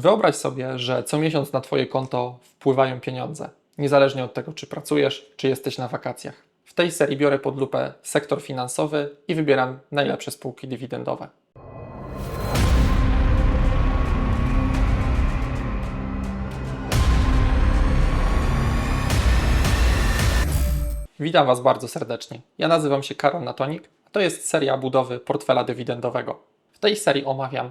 Wyobraź sobie, że co miesiąc na Twoje konto wpływają pieniądze, niezależnie od tego, czy pracujesz, czy jesteś na wakacjach. W tej serii biorę pod lupę sektor finansowy i wybieram najlepsze spółki dywidendowe. Witam Was bardzo serdecznie. Ja nazywam się Karol Natonik, a to jest seria budowy portfela dywidendowego. W tej serii omawiam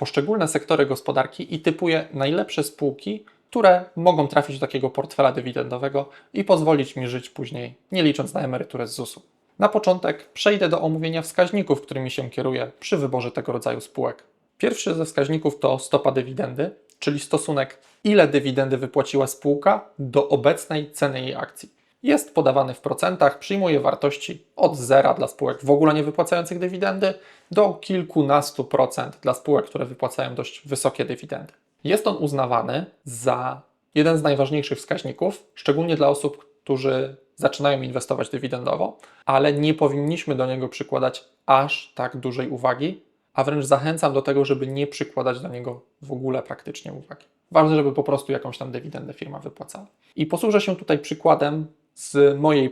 poszczególne sektory gospodarki i typuję najlepsze spółki, które mogą trafić do takiego portfela dywidendowego i pozwolić mi żyć później, nie licząc na emeryturę z ZUS-u. Na początek przejdę do omówienia wskaźników, którymi się kieruję przy wyborze tego rodzaju spółek. Pierwszy ze wskaźników to stopa dywidendy, czyli stosunek ile dywidendy wypłaciła spółka do obecnej ceny jej akcji. Jest podawany w procentach, przyjmuje wartości od zera dla spółek w ogóle nie wypłacających dywidendy do kilkunastu procent dla spółek, które wypłacają dość wysokie dywidendy. Jest on uznawany za jeden z najważniejszych wskaźników, szczególnie dla osób, którzy zaczynają inwestować dywidendowo, ale nie powinniśmy do niego przykładać aż tak dużej uwagi, a wręcz zachęcam do tego, żeby nie przykładać do niego w ogóle praktycznie uwagi. Ważne, żeby po prostu jakąś tam dywidendę firma wypłacała. I posłużę się tutaj przykładem z mojej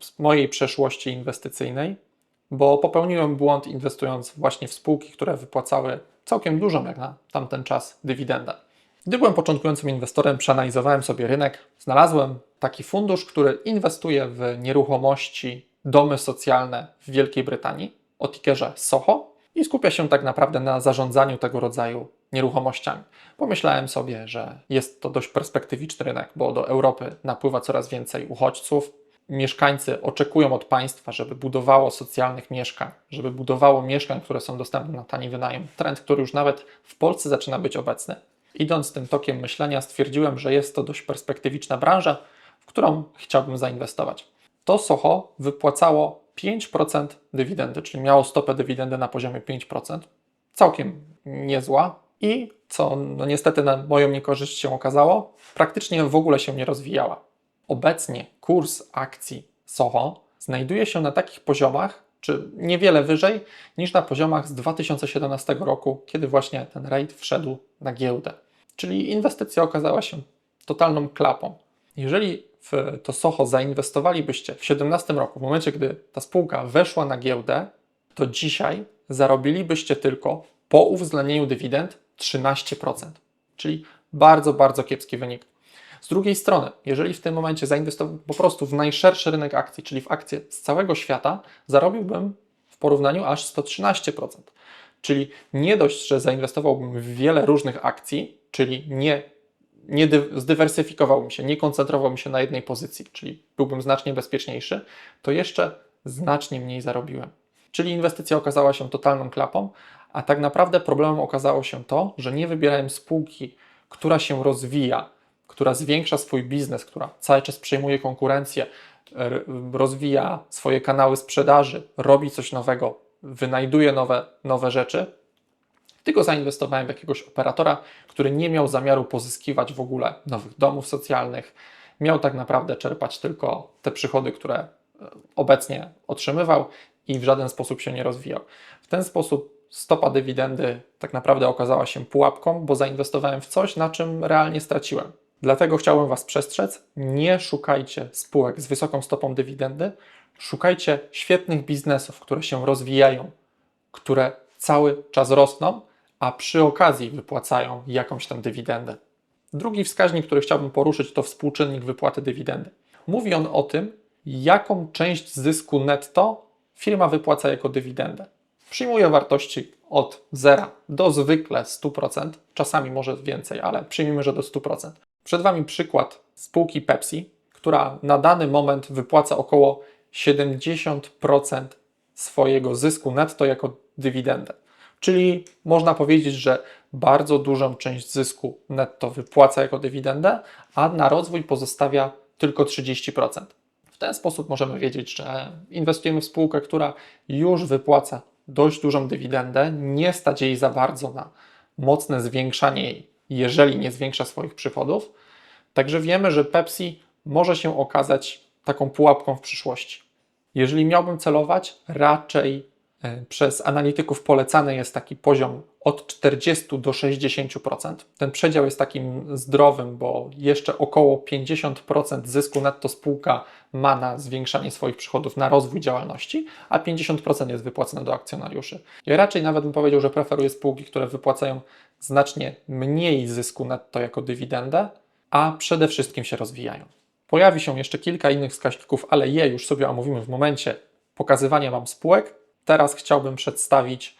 z mojej przeszłości inwestycyjnej, bo popełniłem błąd inwestując właśnie w spółki, które wypłacały całkiem dużą jak na tamten czas dywidendę. Gdy byłem początkującym inwestorem, przeanalizowałem sobie rynek, znalazłem taki fundusz, który inwestuje w nieruchomości, domy socjalne w Wielkiej Brytanii o tickerze Soho i skupia się tak naprawdę na zarządzaniu tego rodzaju nieruchomościami. Pomyślałem sobie, że jest to dość perspektywiczny rynek, bo do Europy napływa coraz więcej uchodźców. Mieszkańcy oczekują od państwa, żeby budowało socjalnych mieszkań, żeby budowało mieszkań, które są dostępne na tani wynajem. Trend, który już nawet w Polsce zaczyna być obecny. Idąc tym tokiem myślenia, stwierdziłem, że jest to dość perspektywiczna branża, w którą chciałbym zainwestować. To Soho wypłacało 5% dywidendy, czyli miało stopę dywidendy na poziomie 5%. Całkiem niezła, i co no niestety na moją niekorzyść się okazało, praktycznie w ogóle się nie rozwijała. Obecnie kurs akcji Soho znajduje się na takich poziomach, czy niewiele wyżej niż na poziomach z 2017 roku, kiedy właśnie ten REIT wszedł na giełdę. Czyli inwestycja okazała się totalną klapą. Jeżeli w to Soho zainwestowalibyście w 2017 roku, w momencie, gdy ta spółka weszła na giełdę, to dzisiaj zarobilibyście tylko po uwzględnieniu dywidend 13%, czyli bardzo, bardzo kiepski wynik. Z drugiej strony, jeżeli w tym momencie zainwestował po prostu w najszerszy rynek akcji, czyli w akcje z całego świata, zarobiłbym w porównaniu aż 113%. Czyli nie dość, że zainwestowałbym w wiele różnych akcji, czyli nie, nie dy, zdywersyfikowałbym się, nie koncentrowałbym się na jednej pozycji, czyli byłbym znacznie bezpieczniejszy, to jeszcze znacznie mniej zarobiłem. Czyli inwestycja okazała się totalną klapą, a tak naprawdę problemem okazało się to, że nie wybierałem spółki, która się rozwija, która zwiększa swój biznes, która cały czas przejmuje konkurencję, rozwija swoje kanały sprzedaży, robi coś nowego, wynajduje nowe, nowe rzeczy, tylko zainwestowałem w jakiegoś operatora, który nie miał zamiaru pozyskiwać w ogóle nowych domów socjalnych, miał tak naprawdę czerpać tylko te przychody, które e, obecnie otrzymywał i w żaden sposób się nie rozwijał. W ten sposób stopa dywidendy tak naprawdę okazała się pułapką, bo zainwestowałem w coś, na czym realnie straciłem. Dlatego chciałbym Was przestrzec, nie szukajcie spółek z wysoką stopą dywidendy, szukajcie świetnych biznesów, które się rozwijają, które cały czas rosną, a przy okazji wypłacają jakąś tam dywidendę. Drugi wskaźnik, który chciałbym poruszyć, to współczynnik wypłaty dywidendy. Mówi on o tym, jaką część zysku netto firma wypłaca jako dywidendę przyjmuje wartości od 0 do zwykle 100%, czasami może więcej, ale przyjmijmy, że do 100%. Przed Wami przykład spółki Pepsi, która na dany moment wypłaca około 70% swojego zysku netto jako dywidendę. Czyli można powiedzieć, że bardzo dużą część zysku netto wypłaca jako dywidendę, a na rozwój pozostawia tylko 30%. W ten sposób możemy wiedzieć, że inwestujemy w spółkę, która już wypłaca dość dużą dywidendę, nie stać jej za bardzo na mocne zwiększanie jej, jeżeli nie zwiększa swoich przychodów. Także wiemy, że Pepsi może się okazać taką pułapką w przyszłości. Jeżeli miałbym celować, raczej e, przez analityków polecany jest taki poziom od 40 do 60%. Ten przedział jest takim zdrowym, bo jeszcze około 50% zysku netto spółka ma na zwiększanie swoich przychodów, na rozwój działalności, a 50% jest wypłacone do akcjonariuszy. Ja raczej nawet bym powiedział, że preferuję spółki, które wypłacają znacznie mniej zysku netto jako dywidendę, a przede wszystkim się rozwijają. Pojawi się jeszcze kilka innych wskaźników, ale je już sobie omówimy w momencie pokazywania Wam spółek. Teraz chciałbym przedstawić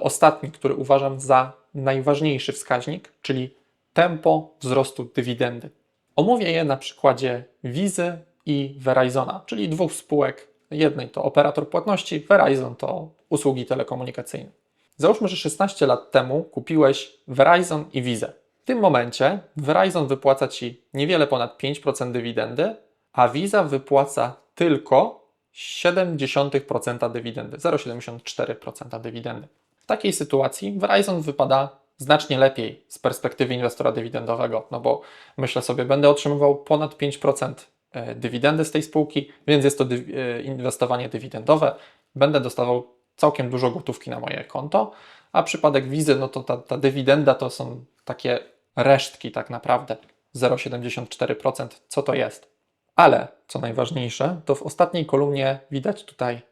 ostatni, który uważam za najważniejszy wskaźnik, czyli tempo wzrostu dywidendy. Omówię je na przykładzie Wizy i Verizona, czyli dwóch spółek. Jednej to operator płatności, Verizon to usługi telekomunikacyjne. Załóżmy, że 16 lat temu kupiłeś Verizon i Vizę. W tym momencie Verizon wypłaca Ci niewiele ponad 5% dywidendy, a Visa wypłaca tylko 0,7% dywidendy, 0,74% dywidendy. W takiej sytuacji Verizon wypada znacznie lepiej z perspektywy inwestora dywidendowego, no bo myślę sobie, będę otrzymywał ponad 5% e, dywidendy z tej spółki, więc jest to e, inwestowanie dywidendowe. Będę dostawał całkiem dużo gotówki na moje konto, a przypadek wizy, no to ta, ta dywidenda to są takie resztki tak naprawdę, 0,74%. Co to jest? Ale co najważniejsze, to w ostatniej kolumnie widać tutaj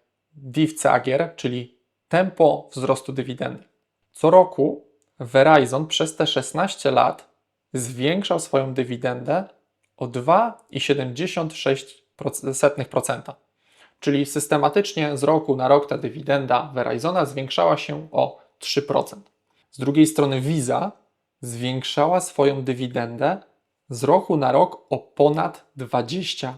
DIV-CAGR, czyli tempo wzrostu dywidendy. Co roku Verizon przez te 16 lat zwiększał swoją dywidendę o 2,76%. Czyli systematycznie z roku na rok ta dywidenda Verizona zwiększała się o 3%. Z drugiej strony Visa zwiększała swoją dywidendę z roku na rok o ponad 20%.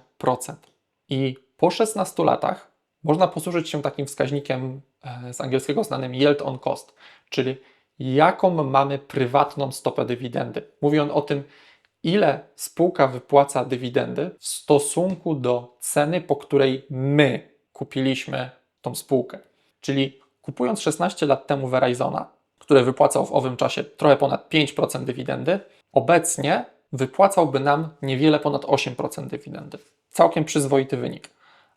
I po 16 latach można posłużyć się takim wskaźnikiem e, z angielskiego znanym yield on cost, czyli jaką mamy prywatną stopę dywidendy. Mówi on o tym, ile spółka wypłaca dywidendy w stosunku do ceny, po której my kupiliśmy tą spółkę. Czyli kupując 16 lat temu Verizona, które wypłacał w owym czasie trochę ponad 5% dywidendy, obecnie wypłacałby nam niewiele ponad 8% dywidendy. Całkiem przyzwoity wynik.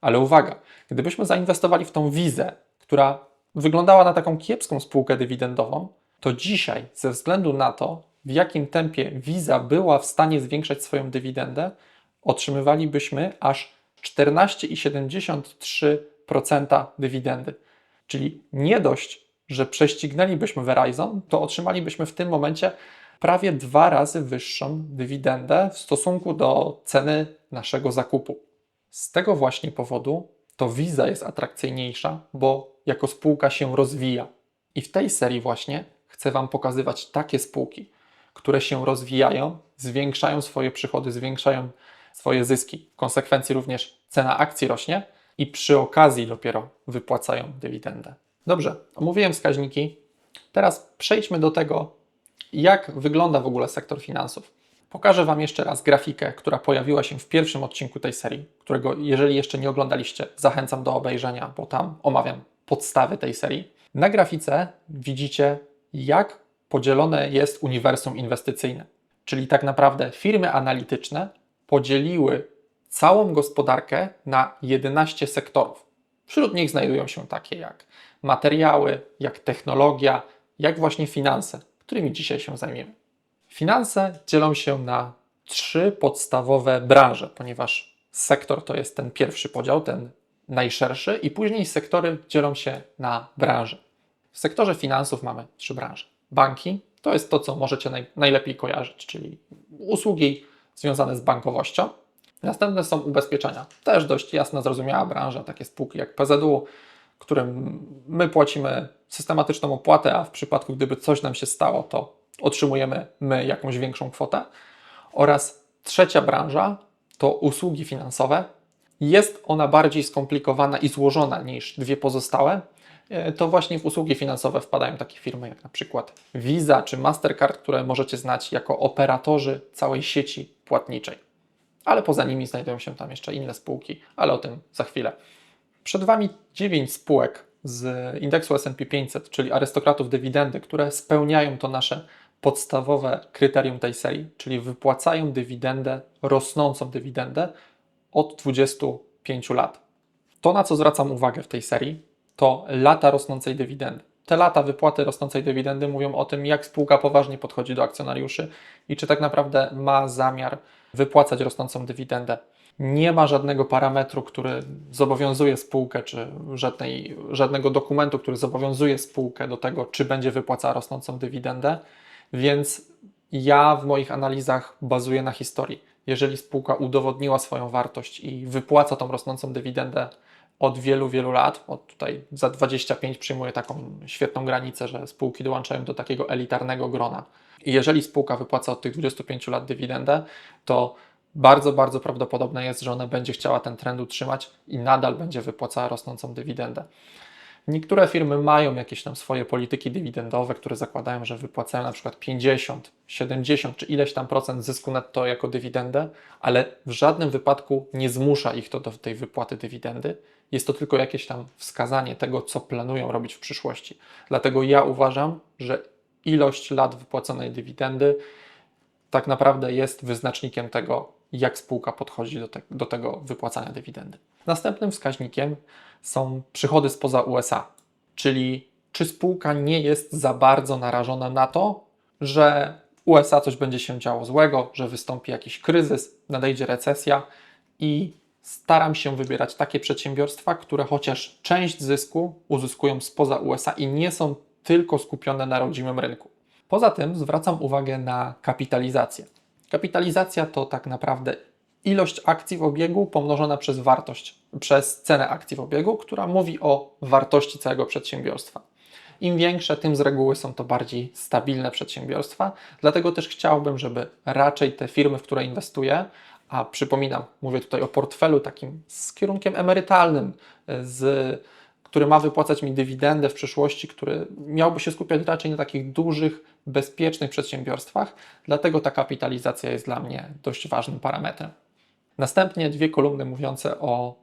Ale uwaga, gdybyśmy zainwestowali w tą wizę, która wyglądała na taką kiepską spółkę dywidendową, to dzisiaj, ze względu na to, w jakim tempie wiza była w stanie zwiększać swoją dywidendę, otrzymywalibyśmy aż 14,73% dywidendy. Czyli nie dość, że prześcignęlibyśmy Verizon, to otrzymalibyśmy w tym momencie prawie dwa razy wyższą dywidendę w stosunku do ceny naszego zakupu. Z tego właśnie powodu to Visa jest atrakcyjniejsza, bo jako spółka się rozwija. I w tej serii właśnie chcę Wam pokazywać takie spółki, które się rozwijają, zwiększają swoje przychody, zwiększają swoje zyski. W konsekwencji również cena akcji rośnie i przy okazji dopiero wypłacają dywidendę. Dobrze, omówiłem wskaźniki. Teraz przejdźmy do tego, jak wygląda w ogóle sektor finansów. Pokażę Wam jeszcze raz grafikę, która pojawiła się w pierwszym odcinku tej serii, którego jeżeli jeszcze nie oglądaliście, zachęcam do obejrzenia, bo tam omawiam podstawy tej serii. Na grafice widzicie, jak podzielone jest uniwersum inwestycyjne. Czyli tak naprawdę firmy analityczne podzieliły całą gospodarkę na 11 sektorów. Wśród nich znajdują się takie jak materiały, jak technologia, jak właśnie finanse, którymi dzisiaj się zajmiemy. Finanse dzielą się na trzy podstawowe branże, ponieważ sektor to jest ten pierwszy podział, ten najszerszy, i później sektory dzielą się na branże. W sektorze finansów mamy trzy branże. Banki to jest to, co możecie naj, najlepiej kojarzyć, czyli usługi związane z bankowością. Następne są ubezpieczenia. Też dość jasna, zrozumiała branża, takie spółki jak PZU, którym my płacimy systematyczną opłatę, a w przypadku gdyby coś nam się stało, to otrzymujemy my jakąś większą kwotę. Oraz trzecia branża to usługi finansowe. Jest ona bardziej skomplikowana i złożona niż dwie pozostałe. E, To właśnie w usługi finansowe wpadają takie firmy jak na przykład Visa czy Mastercard, które możecie znać jako operatorzy całej sieci płatniczej. Ale poza nimi znajdują się tam jeszcze inne spółki, ale o tym za chwilę. Przed Wami 9 spółek z indeksu S&P 500, czyli arystokratów dywidendy, które spełniają to nasze podstawowe kryterium tej serii, czyli wypłacają dywidendę, rosnącą dywidendę od 25 lat. To, na co zwracam uwagę w tej serii, to lata rosnącej dywidendy. te lata wypłaty rosnącej dywidendy mówią o tym, jak spółka poważnie podchodzi do akcjonariuszy i czy tak naprawdę ma zamiar wypłacać rosnącą dywidendę. Nie ma żadnego parametru, który zobowiązuje spółkę, czy żadnej, żadnego dokumentu, który zobowiązuje spółkę do tego, czy będzie wypłacała rosnącą dywidendę, więc ja w moich analizach bazuję na historii. Jeżeli spółka udowodniła swoją wartość i wypłaca tą rosnącą dywidendę od wielu, wielu lat, od tutaj za 25 przyjmuję taką świetną granicę, że spółki dołączają do takiego elitarnego grona. I jeżeli spółka wypłaca od tych 25 lat dywidendę, to bardzo, bardzo prawdopodobne jest, że ona będzie chciała ten trend utrzymać i nadal będzie wypłacała rosnącą dywidendę. Niektóre firmy mają jakieś tam swoje polityki dywidendowe, które zakładają, że wypłacają na przykład 50, 70 czy ileś tam procent zysku netto jako dywidendę, ale w żadnym wypadku nie zmusza ich to do tej wypłaty dywidendy. Jest to tylko jakieś tam wskazanie tego, co planują robić w przyszłości. Dlatego ja uważam, że ilość lat wypłaconej dywidendy tak naprawdę jest wyznacznikiem tego, jak spółka podchodzi do, te, do tego wypłacania dywidendy. Następnym wskaźnikiem są przychody spoza USA, czyli czy spółka nie jest za bardzo narażona na to, że w USA coś będzie się działo złego, że wystąpi jakiś kryzys, nadejdzie recesja i staram się wybierać takie przedsiębiorstwa, które chociaż część zysku uzyskują spoza USA i nie są tylko skupione na rodzimym rynku. Poza tym zwracam uwagę na kapitalizację. Kapitalizacja to tak naprawdę ilość akcji w obiegu pomnożona przez wartość, przez cenę akcji w obiegu, która mówi o wartości całego przedsiębiorstwa. Im większe, tym z reguły są to bardziej stabilne przedsiębiorstwa, dlatego też chciałbym, żeby raczej te firmy, w które inwestuję, a przypominam, mówię tutaj o portfelu takim z kierunkiem emerytalnym, z, który ma wypłacać mi dywidendę w przyszłości, który miałby się skupiać raczej na takich dużych, bezpiecznych przedsiębiorstwach, dlatego ta kapitalizacja jest dla mnie dość ważnym parametrem. Następnie dwie kolumny mówiące o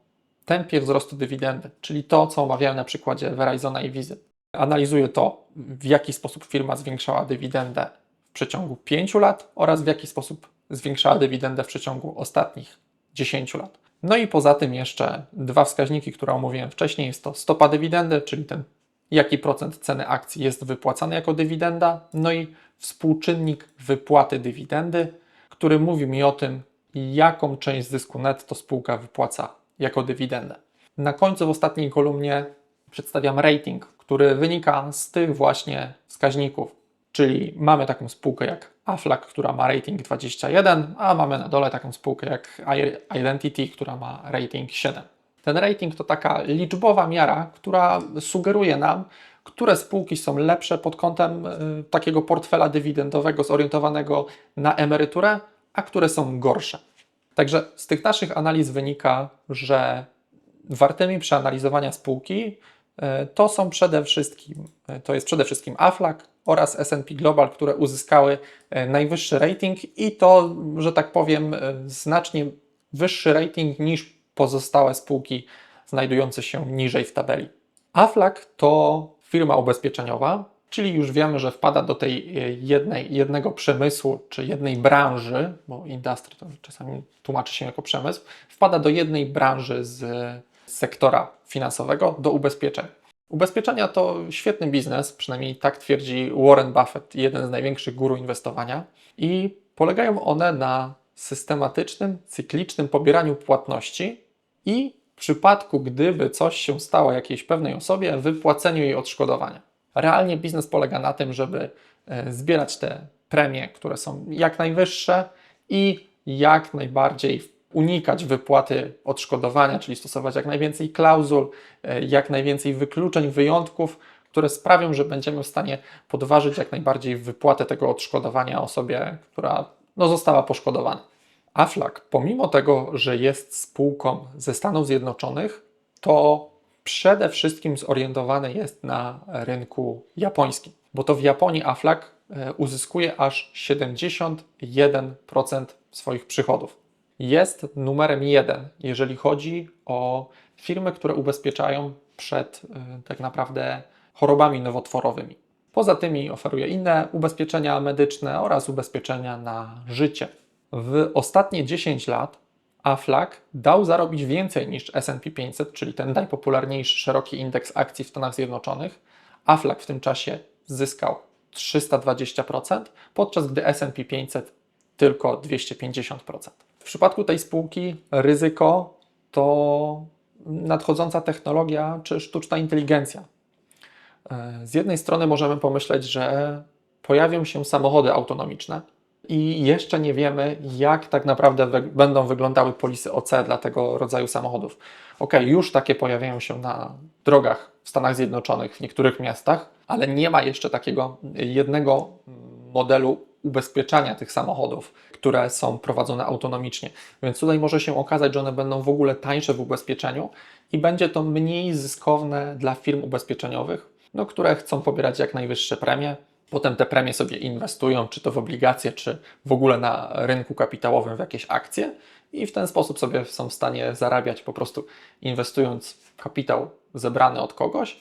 tempie wzrostu dywidendy, czyli to, co omawiałem na przykładzie Verizona i Wizy. Analizuję to, w jaki sposób firma zwiększała dywidendę w przeciągu 5 lat oraz w jaki sposób zwiększała dywidendę w przeciągu ostatnich 10 lat. No i poza tym jeszcze dwa wskaźniki, które omówiłem wcześniej. Jest to stopa dywidendy, czyli ten jaki procent ceny akcji jest wypłacany jako dywidenda, no i współczynnik wypłaty dywidendy, który mówi mi o tym, jaką część zysku netto spółka wypłaca jako dywidendę. Na końcu w ostatniej kolumnie przedstawiam rating, który wynika z tych właśnie wskaźników, czyli mamy taką spółkę jak Aflac, która ma rating 21, a mamy na dole taką spółkę jak Identity, która ma rating 7. Ten rating to taka liczbowa miara, która sugeruje nam, które spółki są lepsze pod kątem y, takiego portfela dywidendowego zorientowanego na emeryturę, a które są gorsze. Także z tych naszych analiz wynika, że wartymi przeanalizowania spółki y, to są przede wszystkim, y, to jest przede wszystkim Aflac oraz S&P Global, które uzyskały najwyższy rating i to, że tak powiem, znacznie wyższy rating niż pozostałe spółki znajdujące się niżej w tabeli. Aflac to firma ubezpieczeniowa, czyli już wiemy, że wpada do tej e, jednej, jednego przemysłu czy jednej branży, bo industry to czasami tłumaczy się jako przemysł, wpada do jednej branży z sektora finansowego, do ubezpieczeń. Ubezpieczenia to świetny biznes, przynajmniej tak twierdzi Warren Buffett, jeden z największych guru inwestowania, i polegają one na systematycznym, cyklicznym pobieraniu płatności i w przypadku, gdyby coś się stało jakiejś pewnej osobie, wypłaceniu jej odszkodowania. Realnie biznes polega na tym, żeby e, zbierać te premie, które są jak najwyższe i jak najbardziej unikać wypłaty odszkodowania, czyli stosować jak najwięcej klauzul, e, jak najwięcej wykluczeń, wyjątków, które sprawią, że będziemy w stanie podważyć jak najbardziej wypłatę tego odszkodowania osobie, która no, została poszkodowana. Aflac, pomimo tego, że jest spółką ze Stanów Zjednoczonych, to przede wszystkim zorientowany jest na rynku japońskim, bo to w Japonii Aflac e, uzyskuje aż 71% swoich przychodów. Jest numerem jeden, jeżeli chodzi o firmy, które ubezpieczają przed e, tak naprawdę chorobami nowotworowymi. Poza tymi oferuje inne ubezpieczenia medyczne oraz ubezpieczenia na życie. W ostatnie 10 lat Aflac dał zarobić więcej niż S&P 500, czyli ten najpopularniejszy szeroki indeks akcji w Stanach Zjednoczonych, Aflac w tym czasie zyskał 320%, podczas gdy S&P 500 tylko 250%. W przypadku tej spółki ryzyko to nadchodząca technologia czy sztuczna inteligencja. E, Z jednej strony możemy pomyśleć, że pojawią się samochody autonomiczne i jeszcze nie wiemy, jak tak naprawdę wy- będą wyglądały polisy OC dla tego rodzaju samochodów. Ok, już takie pojawiają się na drogach w Stanach Zjednoczonych, w niektórych miastach, ale nie ma jeszcze takiego jednego modelu ubezpieczania tych samochodów, które są prowadzone autonomicznie. Więc tutaj może się okazać, że one będą w ogóle tańsze w ubezpieczeniu i będzie to mniej zyskowne dla firm ubezpieczeniowych, no, które chcą pobierać jak najwyższe premie. Potem te premie sobie inwestują, czy to w obligacje, czy w ogóle na rynku kapitałowym w jakieś akcje i w ten sposób sobie są w stanie zarabiać po prostu inwestując w kapitał zebrany od kogoś,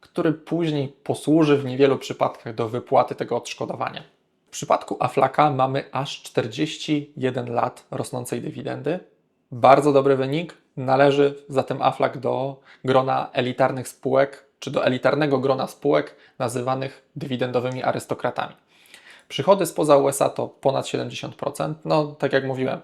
który później posłuży w niewielu przypadkach do wypłaty tego odszkodowania. W przypadku Aflaka mamy aż 41 lat rosnącej dywidendy. Bardzo dobry wynik. Należy zatem Aflak do grona elitarnych spółek, czy do elitarnego grona spółek nazywanych dywidendowymi arystokratami. Przychody spoza USA to ponad 70%. No, tak jak mówiłem,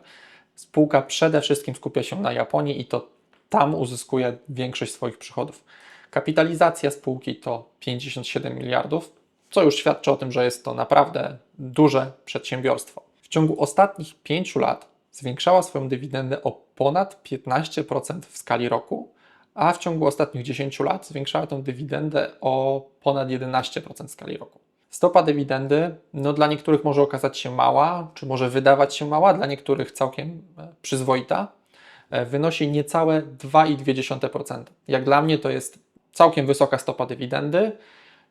spółka przede wszystkim skupia się na Japonii i to tam uzyskuje większość swoich przychodów. Kapitalizacja spółki to 57 miliardów, co już świadczy o tym, że jest to naprawdę duże przedsiębiorstwo. W ciągu ostatnich 5 lat zwiększała swoją dywidendę o ponad 15% w skali roku, a w ciągu ostatnich 10 lat zwiększała tę dywidendę o ponad 11% w skali roku. Stopa dywidendy no, dla niektórych może okazać się mała, czy może wydawać się mała, dla niektórych całkiem e, przyzwoita. E, Wynosi niecałe 2,2%. Jak dla mnie to jest całkiem wysoka stopa dywidendy,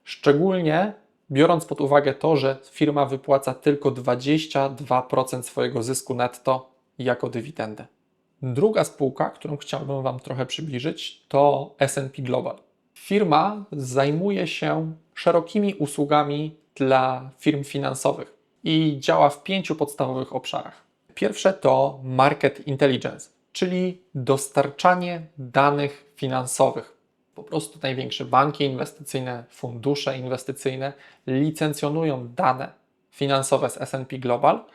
szczególnie biorąc pod uwagę to, że firma wypłaca tylko 22% swojego zysku netto jako dywidendę. Druga spółka, którą chciałbym Wam trochę przybliżyć, to SP Global. Firma zajmuje się szerokimi usługami dla firm finansowych i działa w pięciu podstawowych obszarach. Pierwsze to market intelligence, czyli dostarczanie danych finansowych. Po prostu największe banki inwestycyjne, fundusze inwestycyjne licencjonują dane finansowe z SP Global,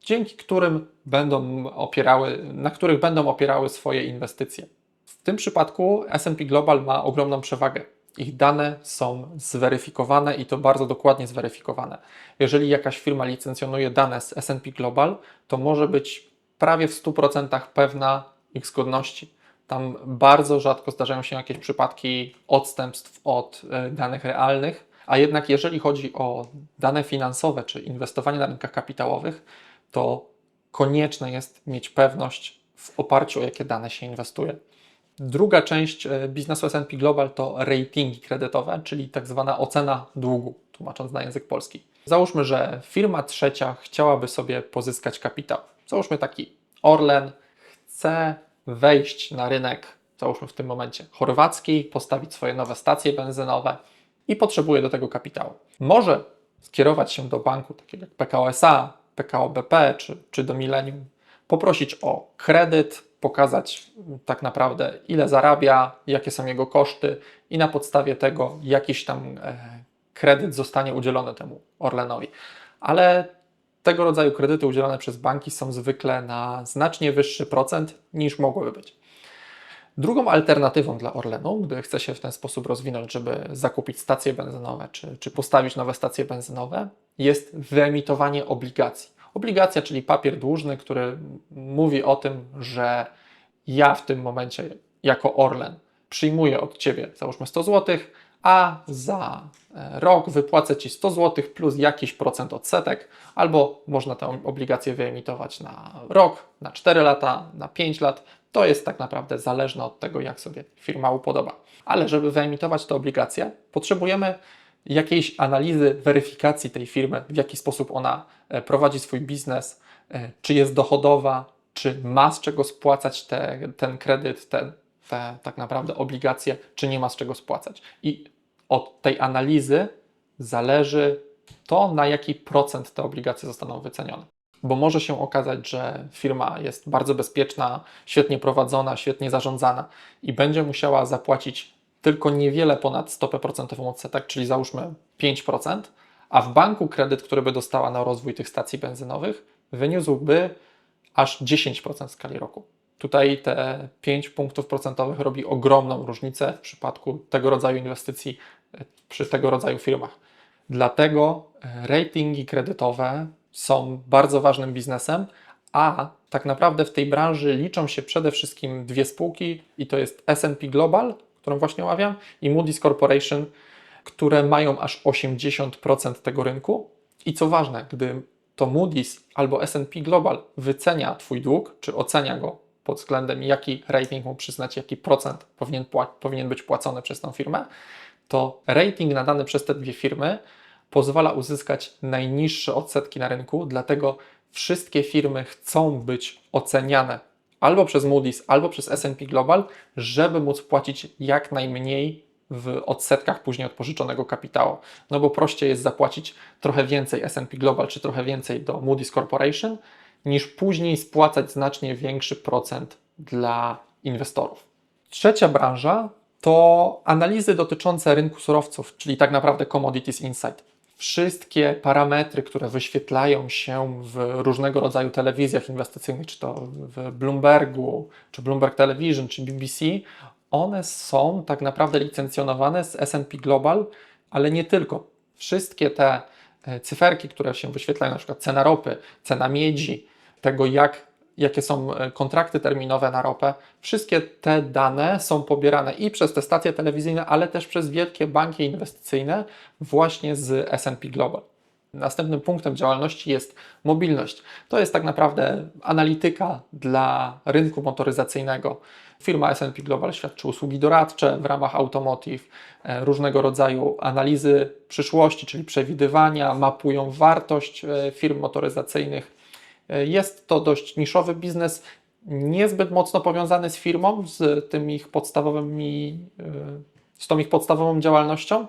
dzięki którym będą opierały, na których będą opierały swoje inwestycje. W tym przypadku S&P Global ma ogromną przewagę. Ich dane są zweryfikowane i to bardzo dokładnie zweryfikowane. Jeżeli jakaś firma licencjonuje dane z S&P Global, to może być prawie w 100% pewna ich zgodności. Tam bardzo rzadko zdarzają się jakieś przypadki odstępstw od e, danych realnych, a jednak jeżeli chodzi o dane finansowe czy inwestowanie na rynkach kapitałowych, to konieczne jest mieć pewność w oparciu o jakie dane się inwestuje. Druga część e, biznesu S&P Global to ratingi kredytowe, czyli tak zwana ocena długu, tłumacząc na język polski. Załóżmy, że firma trzecia chciałaby sobie pozyskać kapitał. Załóżmy taki Orlen chce wejść na rynek, załóżmy w tym momencie chorwacki, postawić swoje nowe stacje benzynowe i potrzebuje do tego kapitału. Może skierować się do banku takiego jak PKO SA, PKO BP czy, czy do Millennium, poprosić o kredyt, pokazać tak naprawdę ile zarabia, jakie są jego koszty i na podstawie tego jakiś tam e, kredyt zostanie udzielony temu Orlenowi. Ale tego rodzaju kredyty udzielane przez banki są zwykle na znacznie wyższy procent niż mogłyby być. Drugą alternatywą dla Orlenu, gdy chce się w ten sposób rozwinąć, żeby zakupić stacje benzynowe czy, czy postawić nowe stacje benzynowe, jest wyemitowanie obligacji. Obligacja, czyli papier dłużny, który mówi o tym, że ja w tym momencie jako Orlen przyjmuję od Ciebie załóżmy 100 zł, a za e, rok wypłacę Ci 100 zł plus jakiś procent odsetek, albo można tę obligację wyemitować na rok, na 4 lata, na 5 lat. To jest tak naprawdę zależne od tego, jak sobie firma upodoba. Ale żeby wyemitować tę obligację, potrzebujemy jakiejś analizy, weryfikacji tej firmy, w jaki sposób ona e, prowadzi swój biznes, e, czy jest dochodowa, czy ma z czego spłacać te, ten kredyt, te, te tak naprawdę obligacje, czy nie ma z czego spłacać. I od tej analizy zależy to, na jaki procent te obligacje zostaną wycenione. Bo może się okazać, że firma jest bardzo bezpieczna, świetnie prowadzona, świetnie zarządzana i będzie musiała zapłacić tylko niewiele ponad stopę procentową odsetek, czyli załóżmy 5%, a w banku kredyt, który by dostała na rozwój tych stacji benzynowych, wyniósłby aż 10% w skali roku. Tutaj te 5 punktów procentowych robi ogromną różnicę w przypadku tego rodzaju inwestycji e, przy tego rodzaju firmach. Dlatego e, ratingi kredytowe są bardzo ważnym biznesem, a tak naprawdę w tej branży liczą się przede wszystkim dwie spółki i to jest S&P Global, którą właśnie omawiam, i Moody's Corporation, które mają aż 80% tego rynku. I co ważne, gdy to Moody's albo S&P Global wycenia Twój dług, czy ocenia go pod względem jaki rating mu przyznać, jaki procent powinien, powinien być płacony przez tą firmę, to rating nadany przez te dwie firmy pozwala uzyskać najniższe odsetki na rynku, dlatego wszystkie firmy chcą być oceniane albo przez Moody's, albo przez S&P Global, żeby móc płacić jak najmniej w odsetkach później od pożyczonego kapitału. No bo prościej jest zapłacić trochę więcej S&P Global czy trochę więcej do Moody's Corporation, niż później spłacać znacznie większy procent dla inwestorów. Trzecia branża to analizy dotyczące rynku surowców, czyli tak naprawdę Commodities Insight. Wszystkie parametry, które wyświetlają się w różnego rodzaju telewizjach inwestycyjnych, czy to w Bloombergu, czy Bloomberg Television, czy BBC, one są tak naprawdę licencjonowane z S&P Global, ale nie tylko. Wszystkie te cyferki, które się wyświetlają, na przykład cena ropy, cena miedzi, tego jak, jakie są e, kontrakty terminowe na ropę, wszystkie te dane są pobierane i przez te stacje telewizyjne, ale też przez wielkie banki inwestycyjne właśnie z S&P Global. Następnym punktem działalności jest mobilność. To jest tak naprawdę analityka dla rynku motoryzacyjnego. Firma S&P Global świadczy usługi doradcze w ramach automotive, e, różnego rodzaju analizy przyszłości, czyli przewidywania, mapują wartość e, firm motoryzacyjnych. E, Jest to dość niszowy biznes, niezbyt mocno powiązany z firmą, z tym ich podstawowymi, z tą ich podstawową działalnością.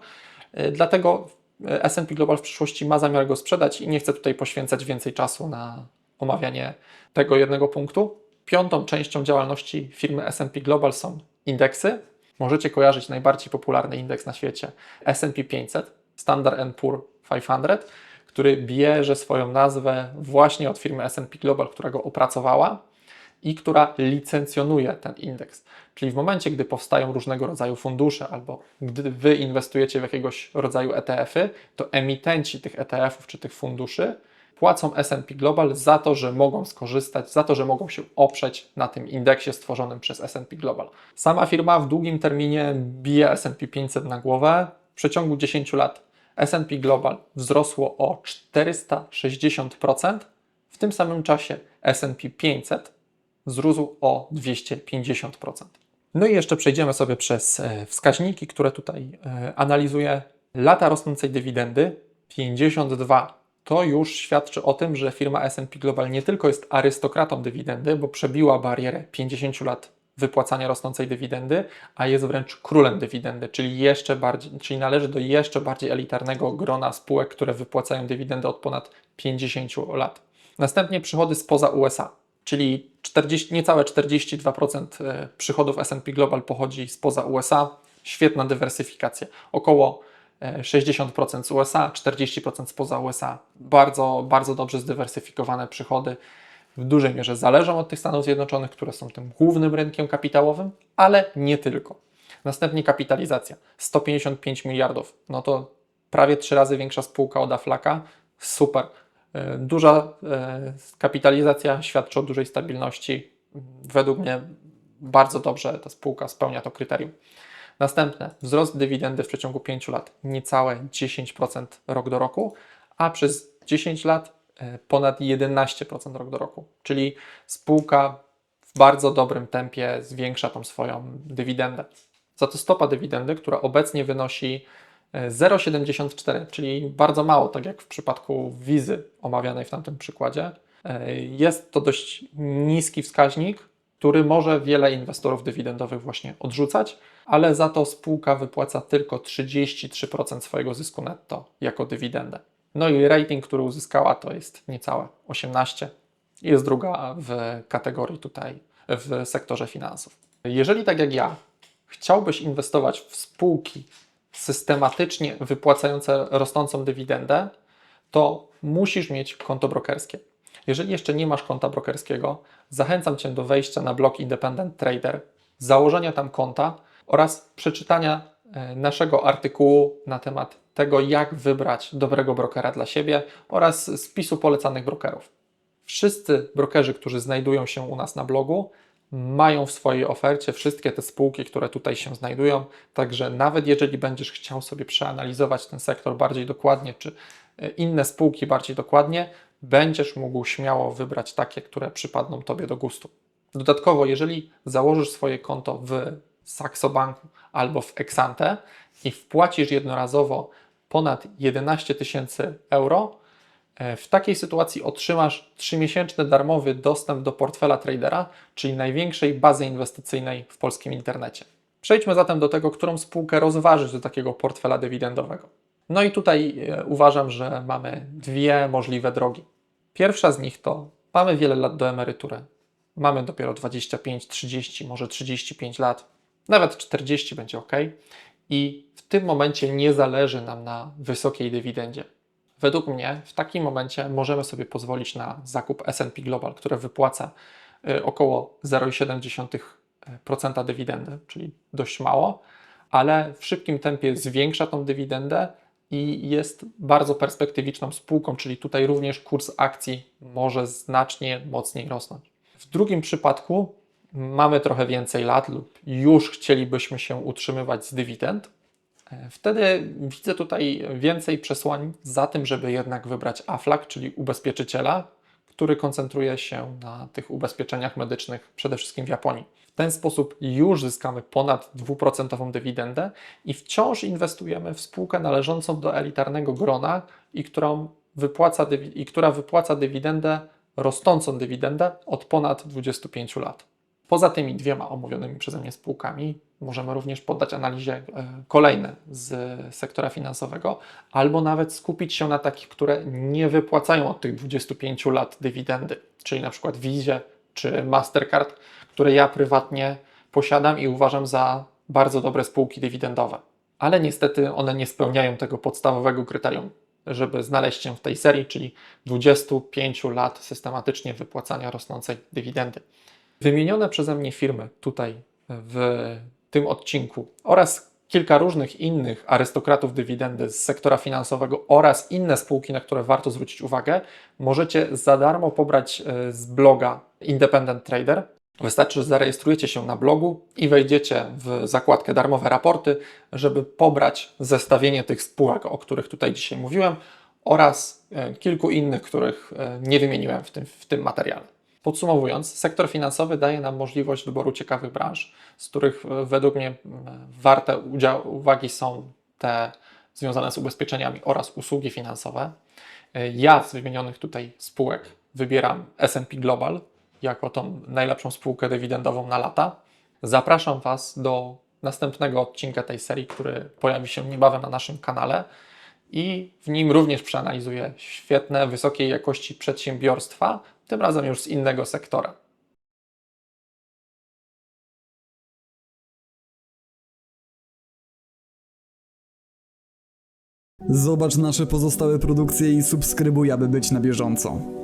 Dlatego S&P Global w przyszłości ma zamiar go sprzedać i nie chcę tutaj poświęcać więcej czasu na omawianie tego jednego punktu. Piątą częścią działalności firmy S&P Global są indeksy. Możecie kojarzyć najbardziej popularny indeks na świecie S&P 500, Standard Poor 500, który bierze swoją nazwę właśnie od firmy S&P Global, która go opracowała i która licencjonuje ten indeks. Czyli w momencie, gdy powstają różnego rodzaju fundusze albo gdy Wy inwestujecie w jakiegoś rodzaju ETF-y, to emitenci tych ETF-ów czy tych funduszy płacą S&P Global za to, że mogą skorzystać, za to, że mogą się oprzeć na tym indeksie stworzonym przez S&P Global. Sama firma w długim terminie bije S&P 500 na głowę. W przeciągu 10 lat S&P Global wzrosło o 460%, w tym samym czasie S&P 500 wzrósł o 250%. No i jeszcze przejdziemy sobie przez e, wskaźniki, które tutaj e, analizuję. Lata rosnącej dywidendy 52 to już świadczy o tym, że firma S&P Global nie tylko jest arystokratą dywidendy, bo przebiła barierę 50 lat wypłacania rosnącej dywidendy, a jest wręcz królem dywidendy, czyli jeszcze bardziej, czyli należy do jeszcze bardziej elitarnego grona spółek, które wypłacają dywidendy od ponad 50 lat. Następnie przychody spoza USA, czyli 40, niecałe 42% e, przychodów S&P Global pochodzi spoza USA. Świetna dywersyfikacja. Około 60% z USA, 40% spoza USA. Bardzo, bardzo dobrze zdywersyfikowane przychody. W dużej mierze zależą od tych Stanów Zjednoczonych, które są tym głównym rynkiem kapitałowym, ale nie tylko. Następnie kapitalizacja 155 miliardów. No to prawie trzy razy większa spółka od Aflaka. Super. E, Duża e, kapitalizacja świadczy o dużej stabilności. Według mnie bardzo dobrze ta spółka spełnia to kryterium. Następne, wzrost dywidendy w przeciągu 5 lat niecałe 10% rok do roku, a przez 10 lat e, ponad 11% rok do roku. Czyli spółka w bardzo dobrym tempie zwiększa tą swoją dywidendę. Za to stopa dywidendy, która obecnie wynosi e, 0,74, czyli bardzo mało, tak jak w przypadku wizy omawianej w tamtym przykładzie. E, Jest to dość niski wskaźnik, który może wiele inwestorów dywidendowych właśnie odrzucać, ale za to spółka wypłaca tylko 33% swojego zysku netto jako dywidendę. No i rating, który uzyskała, to jest niecałe 18. Jest druga w kategorii tutaj w sektorze finansów. Jeżeli tak jak ja chciałbyś inwestować w spółki systematycznie wypłacające rosnącą dywidendę, to musisz mieć konto brokerskie. Jeżeli jeszcze nie masz konta brokerskiego, zachęcam Cię do wejścia na blog Independent Trader, założenia tam konta oraz przeczytania e, naszego artykułu na temat tego, jak wybrać dobrego brokera dla siebie oraz spisu polecanych brokerów. Wszyscy brokerzy, którzy znajdują się u nas na blogu, mają w swojej ofercie wszystkie te spółki, które tutaj się znajdują. Także nawet jeżeli będziesz chciał sobie przeanalizować ten sektor bardziej dokładnie, czy e, inne spółki bardziej dokładnie, będziesz mógł śmiało wybrać takie, które przypadną Tobie do gustu. Dodatkowo, jeżeli założysz swoje konto w Saxo Banku albo w Exante i wpłacisz jednorazowo ponad 11 tysięcy euro, e, w takiej sytuacji otrzymasz 3-miesięczny darmowy dostęp do portfela tradera, czyli największej bazy inwestycyjnej w polskim internecie. Przejdźmy zatem do tego, którą spółkę rozważyć do takiego portfela dywidendowego. No i tutaj e, uważam, że mamy dwie możliwe drogi. Pierwsza z nich to mamy wiele lat do emerytury. Mamy dopiero 25, 30, może 35 lat, nawet 40 będzie ok. I w tym momencie nie zależy nam na wysokiej dywidendzie. Według mnie w takim momencie możemy sobie pozwolić na zakup S&P Global, które wypłaca y, około 0,7% dywidendy, czyli dość mało, ale w szybkim tempie zwiększa tą dywidendę i jest bardzo perspektywiczną spółką, czyli tutaj również kurs akcji może znacznie mocniej rosnąć. W drugim przypadku mamy trochę więcej lat lub już chcielibyśmy się utrzymywać z dywidend. E, Wtedy widzę tutaj więcej przesłań za tym, żeby jednak wybrać AFLAC, czyli ubezpieczyciela, który koncentruje się na tych ubezpieczeniach medycznych, przede wszystkim w Japonii. W ten sposób już zyskamy ponad 2% dywidendę i wciąż inwestujemy w spółkę należącą do elitarnego grona i, którą wypłaca, i która wypłaca dywidendę, rosnącą dywidendę od ponad 25 lat. Poza tymi dwiema omówionymi przeze mnie spółkami możemy również poddać analizie e, kolejne z sektora finansowego, albo nawet skupić się na takich, które nie wypłacają od tych 25 lat dywidendy, czyli na przykład Vizie czy Mastercard, które ja prywatnie posiadam i uważam za bardzo dobre spółki dywidendowe. Ale niestety one nie spełniają tego podstawowego kryterium, żeby znaleźć się w tej serii, czyli 25 lat systematycznie wypłacania rosnącej dywidendy. Wymienione przeze mnie firmy tutaj w tym odcinku oraz kilka różnych innych arystokratów dywidendy z sektora finansowego oraz inne spółki, na które warto zwrócić uwagę, możecie za darmo pobrać e, z bloga Independent Trader. Wystarczy, że zarejestrujecie się na blogu i wejdziecie w zakładkę darmowe raporty, żeby pobrać zestawienie tych spółek, o których tutaj dzisiaj mówiłem oraz e, kilku innych, których e, nie wymieniłem w tym, w tym materiale. Podsumowując, sektor finansowy daje nam możliwość wyboru ciekawych branż, z których e, według mnie m, warte uwagi są te związane z ubezpieczeniami oraz usługi finansowe. E, Ja z wymienionych tutaj spółek wybieram S&P Global jako tą najlepszą spółkę dywidendową na lata. Zapraszam Was do następnego odcinka tej serii, który pojawi się niebawem na naszym kanale i w nim również przeanalizuję świetne, wysokiej jakości przedsiębiorstwa, tym razem już z innego sektora. Zobacz nasze pozostałe produkcje i subskrybuj, aby być na bieżąco.